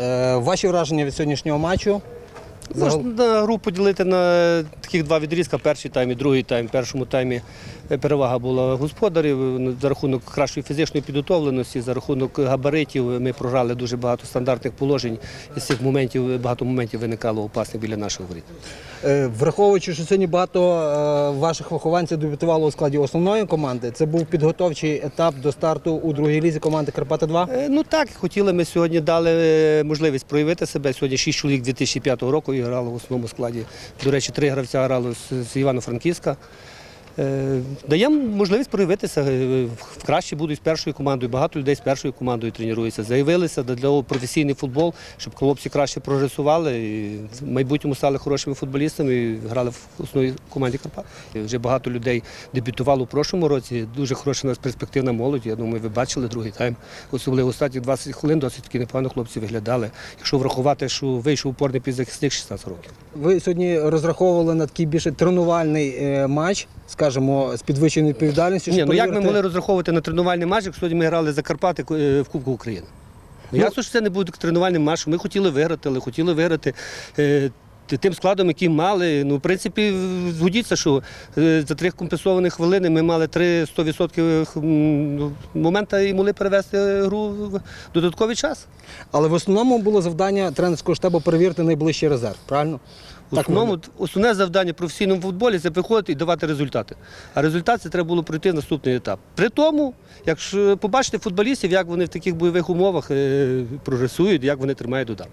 Е, Ваші враження від сьогоднішнього матчу? Можна гру поділити на таких два відрізка: перший тайм і другий тайм. В першому таймі е, перевага була господарів ну, за рахунок кращої фізичної підготовленості, за рахунок габаритів. Ми програли дуже багато стандартних положень. З цих моментів багато моментів виникало опасних біля нашого воріт. Е, Враховуючи, що сьогодні багато е, ваших вихованців дебютувало у складі основної команди, це був підготовчий етап до старту у другій лізі команди Карпати 2 Е, Ну так, хотіли ми сьогодні дали е, можливість проявити себе. Сьогодні шість чоловік 2005 року і грали в основному складі. До речі, три гравця грали з, Івано-Франківська. Е, Даємо можливість проявитися. е, Краще будуть з першою командою. Багато людей з першою командою тренуються. Заявилися для професійний футбол, щоб хлопці краще прогресували і в майбутньому стали хорошими футболістами і грали в основній команді Карпат. Вже багато людей дебютувало у прошлому році. Дуже хороша у нас перспективна молодь. Я думаю, ви бачили другий тайм. Особливо останні 20 хвилин досить таки непогано хлопці виглядали. Якщо врахувати, що вийшов упорний півзахисник 16 років. Ви сьогодні розраховували на такий більше тренувальний е, матч, скажімо, з підвищеною відповідальністю. Ні, ну як ми могли розраховувати на тренувальний матч, якщо сьогодні ми грали за Карпати е, в Кубку України? Ну, Ну- ясно, що це не буде тренувальним матчем. Ми хотіли виграти, але хотіли виграти. Тим складом, який мали, ну, в принципі, згодіться, що е, за три компенсовані хвилини ми мали три 100% м, ну, момента і могли перевести гру в додатковий час. Але в основному було завдання тренерського штабу перевірити найближчий резерв, правильно? В основному основне завдання професійному футболі це приходити і давати результати. А результат це треба було пройти в наступний етап. При тому, якщо побачите футболістів, як вони в таких бойових умовах е, прогресують, як вони тримають удар.